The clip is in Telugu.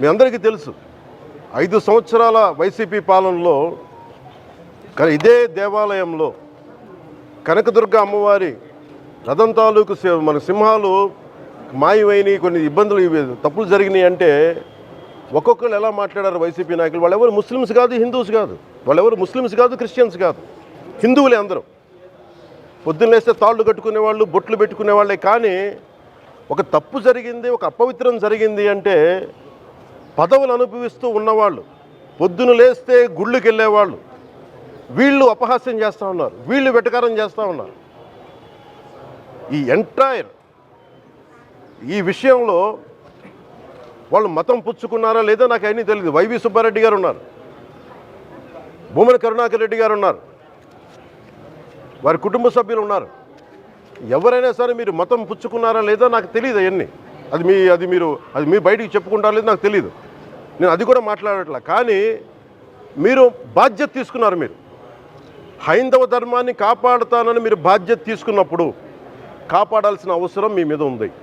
మీ అందరికీ తెలుసు ఐదు సంవత్సరాల వైసీపీ పాలనలో ఇదే దేవాలయంలో కనకదుర్గ అమ్మవారి రథం తాలూకు సి- మన సింహాలు మాయమైనవి కొన్ని ఇబ్బందులు తప్పులు జరిగినాయి అంటే ఒక్కొక్కరు ఎలా మాట్లాడారు వైసీపీ నాయకులు? వాళ్ళు ఎవరు ముస్లిమ్స్ కాదు హిందూస్ కాదు. వాళ్ళు ఎవరు ముస్లిమ్స్ కాదు క్రిస్టియన్స్ కాదు. హిందువులే అందరూ. పొద్దున్నేస్తే తాళ్ళు కట్టుకునే వాళ్ళు బొట్లు పెట్టుకునే వాళ్ళే కానీ ఒక తప్పు జరిగింది ఒక అపవిత్రం జరిగింది అంటే పదవులు అనుభవిస్తూ ఉన్నవాళ్ళు పొద్దున లేస్తే గుళ్ళకి వెళ్ళేవాళ్ళు వీళ్ళు అపహాస్యం చేస్తూ ఉన్నారు వీళ్ళు వెటకారం చేస్తూ ఉన్నారు. ఈ ఎంటైర్ ఈ విషయంలో వాళ్ళు మతం పుచ్చుకున్నారా లేదో నాకు అన్నీ తెలియదు. వైవి సుబ్బారెడ్డి గారు ఉన్నారు భూమన కరుణాకర్ రెడ్డి గారు ఉన్నారు వారి కుటుంబ సభ్యులు ఉన్నారు. ఎవరైనా సరే మీరు మతం పుచ్చుకున్నారా లేదో నాకు తెలియదు అవన్నీ అది మీ అది మీరు అది మీ బయటికి చెప్పుకుంటారా లేదో నాకు తెలియదు. నేను అది కూడా మాట్లాడట్లా. కానీ మీరు బాధ్యత తీసుకున్నారు మీరు. హైందవ ధర్మాన్ని కాపాడుతానని మీరు బాధ్యత తీసుకున్నప్పుడు కాపాడాల్సిన అవసరం మీ మీద ఉంది.